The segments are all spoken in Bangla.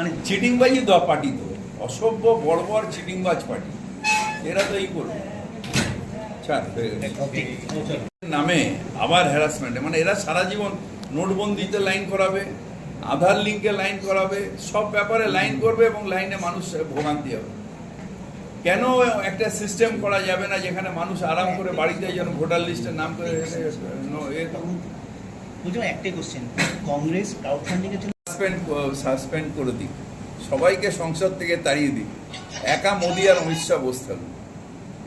মানে চিটিংবাজি দেওয়া পার্টি তো অসভ্য বড় বড় চিটিংবাজ পার্টি এরা তো এই করবে হয়ে। নামে আবার হ্যারাসমেন্ট মানে এরা সারা জীবন নোটবন্দিতে লাইন করাবে আধার লিঙ্কে লাইন করাবে সব ব্যাপারে লাইন করবে এবং লাইনে মানুষ ভোগান্তি হবে কেন একটা সিস্টেম করা যাবে না যেখানে মানুষ আরাম করে বাড়িতে যেন ভোটার লিস্টের নাম করে একটাই কোশ্চেন কংগ্রেস ক্রাউড ফান্ডিং এর জন্য সাসপেন্ড সাসপেন্ড করে দিক। সবাইকে সংসদ থেকে তাড়িয়ে দিক। একা মোদি আর অমিত শাহ বসে থাকুন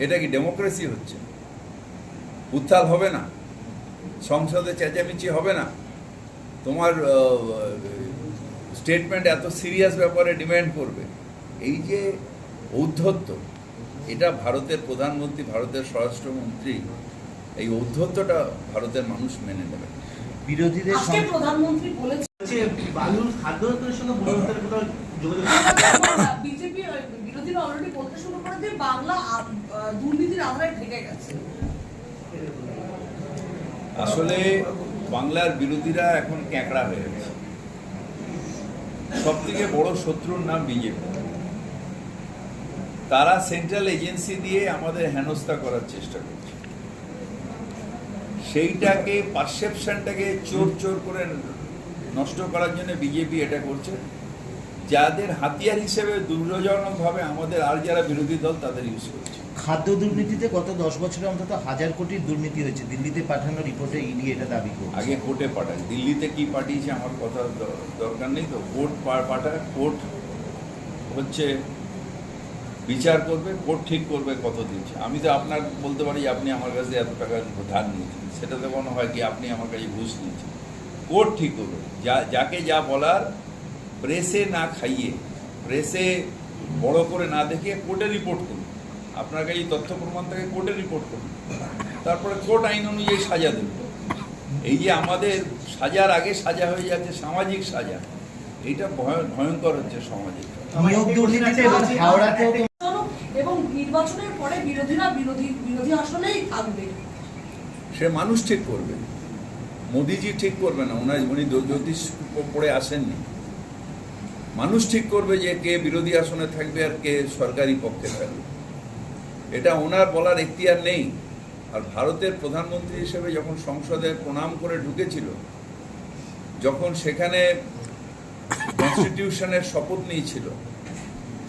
এটা কি ডেমোক্রেসি হচ্ছে? উত্থাল হবে না? সংসদে চেঁচামেচি হবে না? তোমার স্টেটমেন্ট এত সিরিয়াস ব্যাপারে ডিমান্ড করবে? এই যে ঔদ্ধত্য এটা ভারতের প্রধানমন্ত্রী ভারতের স্বরাষ্ট্রমন্ত্রী এই ঔদ্ধত্যটা ভারতের মানুষ মেনে নেবে। বিরোধীদের প্রধানমন্ত্রী বলেছেন হচ্ছে বালুর খাদ্য দপ্তরের সঙ্গে বনদপ্তরের কোনো যোগাযোগ বিজেপি বিরোধীরা অলরেডি বলতে শুরু করে যে বাংলা দুর্নীতির আওড়ায় ঠেকে গেছে। আসলে বাংলার বিরোধীরা এখন ক্যাঁকড়া হয়ে গেছে। সব থেকে বড় শত্রুর নাম বিজেপি। তারা সেন্ট্রাল এজেন্সি দিয়ে আমাদের হেনস্থা করার চেষ্টা করছে। সেইটাকে পারসেপশনটাকে চোর চোর করে নষ্ট করার জন্য বিজেপি এটা করছে। যাদের হাতিয়ার হিসেবে দুর্যোজনকভাবে আমাদের আর যারা বিরোধী দল তাদের ইউজ করছে। খাদ্য দুর্নীতিতে গত দশ বছরে অন্তত হাজার কোটির দুর্নীতি হয়েছে। দিল্লিতে পাঠানো রিপোর্টে ইডি এটা দাবি করছে। আগে কোর্টে পাঠায়। দিল্লিতে কি পাঠিয়েছে আমার কথা দরকার নেই তো। কোর্ট পাঠায়। কোর্ট হচ্ছে বিচার করবে কোর্ট ঠিক করবে কত দিচ্ছে আমি তো আপনার বলতে পারি আপনি আমার কাছে এত টাকা ধার নিয়েছেন। সেটা তো মনে হয় কি আপনি আমার কাছে ঘুষ নিয়েছেন। কোর্ট ঠিক করবে। যা যাকে যা বলার প্রেসে না খাইয়ে প্রেসে বড় করে না দেখিয়ে কোর্টে রিপোর্ট করুন। আপনার কাছে তথ্য প্রমাণ থেকে কোর্টে রিপোর্ট করুন। তারপরে কোর্ট আইন অনুযায়ী সাজা দেবে। এই যে আমাদের সাজার আগে সাজা হয়ে যাচ্ছে সামাজিক সাজা এটা ভয়ঙ্কর হচ্ছে সমাজে এবং নির্বাচনের পরে বিরোধীরা বিরোধী বিরোধী আসলেই থাকবে। সে মানুষ ঠিক করবে। মোদিজি ঠিক করবে না, ওনার উনি জ্যোতিষ পড়ে আসেননি। মানুষ ঠিক করবে যে কে বিরোধী আসনে থাকবে আর কে সরকারি পক্ষে থাকবে। এটা ওনার বলার এখতিয়ার নেই। আর ভারতের প্রধানমন্ত্রী হিসেবে যখন সংসদে প্রণাম করে ঢুকেছিল, যখন সেখানে কনস্টিটিউশনের শপথ নিয়েছিল,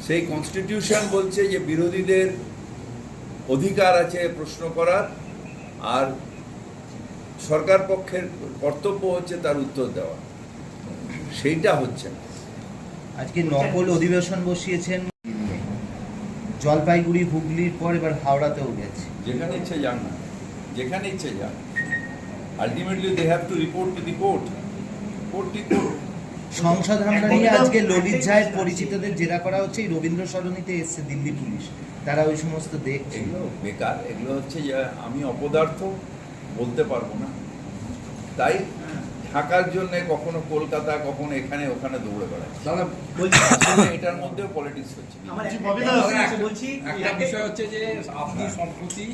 সেই কনস্টিটিউশন বলছে যে বিরোধীদের অধিকার আছে প্রশ্ন করার, আর সরকার পক্ষের কর্তব্য হচ্ছে তার উত্তর দেওয়া। সেইটা হচ্ছে। না আজকে নকল অধিবেশন বসিয়েছেন। জলপাইগুড়ি হুগলির পর এবার হাওড়াতেও গেছে। যেখানে ইচ্ছে যান না। যেখানে ইচ্ছে যান। Ultimately they have to report to the court court করুক। সংসদ হামলা নিয়ে আজকে ললিত ঝায়ের পরিচিতদের জেরা করা হচ্ছে। এই রবীন্দ্র সরণিতে এসছে দিল্লি পুলিশ। তারা ওই সমস্ত দেখছে এগুলো বেকার এগুলো হচ্ছে যে আমি অপদার্থ। বলতে পারব না। তাই থাকার জন্য কখনো কলকাতা কখনো এখানে ওখানে দৌড়ে বেড়ায় দাদা বলছি এটার মধ্যেও পলিটিক্স হচ্ছে। আমার বলছি, একটা বিষয় হচ্ছে যে আপনি সম্প্রতি